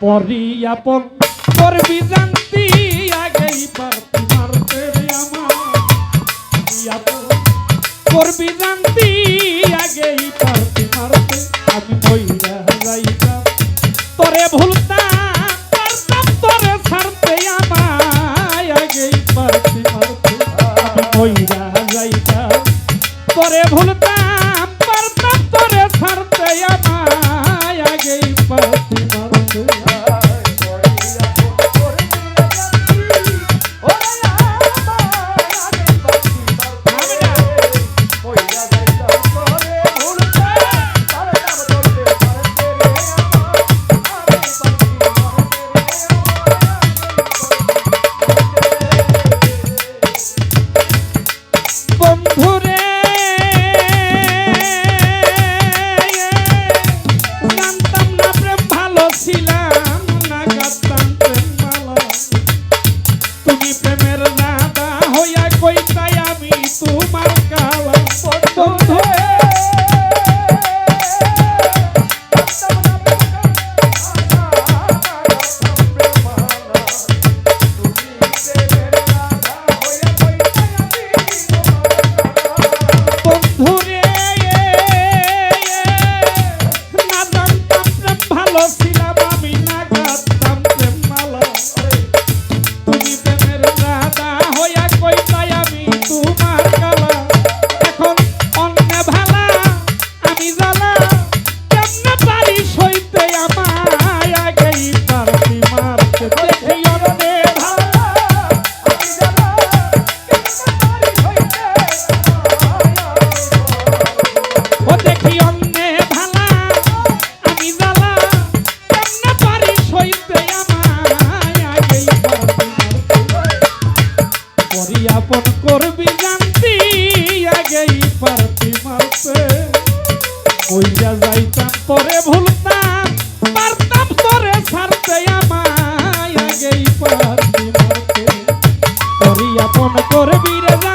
পরি আপন করবি জানতি, আগেই পারতি, মারতে আমার। করবি জানতি, আগেই পারতি, মারতে। আমি বই পারি মতে করি আপন করবি রাজা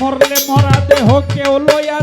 morle morate ho que o lo ya